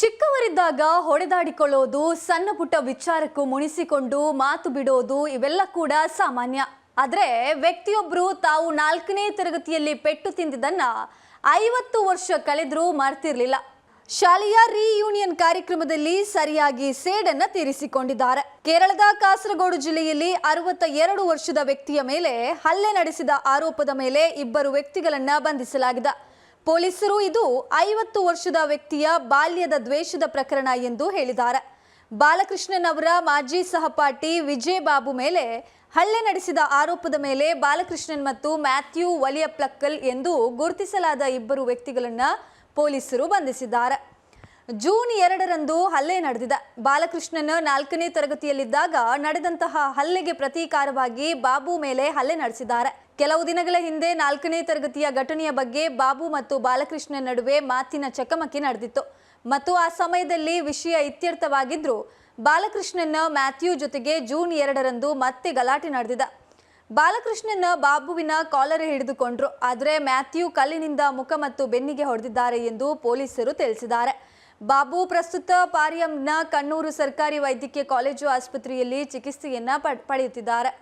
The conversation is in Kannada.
ಚಿಕ್ಕವರಿದ್ದಾಗ ಹೊಡೆದಾಡಿಕೊಳ್ಳೋದು, ಸಣ್ಣ ಪುಟ್ಟ ವಿಚಾರಕ್ಕೂ ಮುನಿಸಿಕೊಂಡು ಮಾತು ಬಿಡೋದು ಇವೆಲ್ಲ ಕೂಡ ಸಾಮಾನ್ಯ. ಆದರೆ ವ್ಯಕ್ತಿಯೊಬ್ಬರು ತಾವು ನಾಲ್ಕನೇ ತರಗತಿಯಲ್ಲಿ ಪೆಟ್ಟು ತಿಂದಿದ್ದನ್ನ ಐವತ್ತು ವರ್ಷ ಕಳೆದರೂ ಮರ್ತಿರ್ಲಿಲ್ಲ. ಶಾಲೆಯ ರೀಯೂನಿಯನ್ ಕಾರ್ಯಕ್ರಮದಲ್ಲಿ ಸರಿಯಾಗಿ ಸೇಡನ್ನ ತೀರಿಸಿಕೊಂಡಿದ್ದಾರೆ. ಕೇರಳದ ಕಾಸರಗೋಡು ಜಿಲ್ಲೆಯಲ್ಲಿ ಅರವತ್ತ ಎರಡು ವರ್ಷದ ವ್ಯಕ್ತಿಯ ಮೇಲೆ ಹಲ್ಲೆ ನಡೆಸಿದ ಆರೋಪದ ಮೇಲೆ ಇಬ್ಬರು ವ್ಯಕ್ತಿಗಳನ್ನ ಬಂಧಿಸಲಾಗಿದೆ. ಪೊಲೀಸರು ಇದು ಐವತ್ತು ವರ್ಷದ ವ್ಯಕ್ತಿಯ ಬಾಲ್ಯದ ದ್ವೇಷದ ಪ್ರಕರಣ ಎಂದು ಹೇಳಿದ್ದಾರೆ. ಬಾಲಕೃಷ್ಣನ್ ಅವರ ಮಾಜಿ ಸಹಪಾಠಿ ವಿಜಯ್ ಬಾಬು ಮೇಲೆ ಹಲ್ಲೆ ನಡೆಸಿದ ಆರೋಪದ ಮೇಲೆ ಬಾಲಕೃಷ್ಣನ್ ಮತ್ತು ಮ್ಯಾಥ್ಯೂ ವಲಿಯಪ್ಲಕ್ಕಲ್ ಎಂದು ಗುರುತಿಸಲಾದ ಇಬ್ಬರು ವ್ಯಕ್ತಿಗಳನ್ನ ಪೊಲೀಸರು ಬಂಧಿಸಿದ್ದಾರೆ. ಜೂನ್ ಎರಡರಂದು ಹಲ್ಲೆ ನಡೆದಿದೆ. ಬಾಲಕೃಷ್ಣನ್ ನಾಲ್ಕನೇ ತರಗತಿಯಲ್ಲಿದ್ದಾಗ ನಡೆದಂತಹ ಹಲ್ಲೆಗೆ ಪ್ರತೀಕಾರವಾಗಿ ಬಾಬು ಮೇಲೆ ಹಲ್ಲೆ ನಡೆಸಿದ್ದಾರೆ. ಕೆಲವು ದಿನಗಳ ಹಿಂದೆ ನಾಲ್ಕನೇ ತರಗತಿಯ ಘಟನೆಯ ಬಗ್ಗೆ ಬಾಬು ಮತ್ತು ಬಾಲಕೃಷ್ಣ ನಡುವೆ ಮಾತಿನ ಚಕಮಕಿ ನಡೆದಿತ್ತು. ಮತ್ತು ಆ ಸಮಯದಲ್ಲಿ ವಿಷಯ ಇತ್ಯರ್ಥವಾಗಿದ್ದರೂ ಬಾಲಕೃಷ್ಣನ ಮ್ಯಾಥ್ಯೂ ಜೊತೆಗೆ ಜೂನ್ ಎರಡರಂದು ಮತ್ತೆ ಗಲಾಟೆ ನಡೆದಿದೆ. ಬಾಲಕೃಷ್ಣನ ಬಾಬುವಿನ ಕಾಲರ್ ಹಿಡಿದುಕೊಂಡ್ರು. ಆದರೆ ಮ್ಯಾಥ್ಯೂ ಕಲ್ಲಿನಿಂದ ಮುಖ ಮತ್ತು ಬೆನ್ನಿಗೆ ಹೊಡೆದಿದ್ದಾರೆ ಎಂದು ಪೊಲೀಸರು ತಿಳಿಸಿದ್ದಾರೆ. ಬಾಬು ಪ್ರಸ್ತುತ ಪಾರಿಯಂನ ಕಣ್ಣೂರು ಸರ್ಕಾರಿ ವೈದ್ಯಕೀಯ ಕಾಲೇಜು ಆಸ್ಪತ್ರೆಯಲ್ಲಿ ಚಿಕಿತ್ಸೆಯನ್ನ ಪಡ್- ಪಡೆಯುತ್ತಿದ್ದಾರೆ.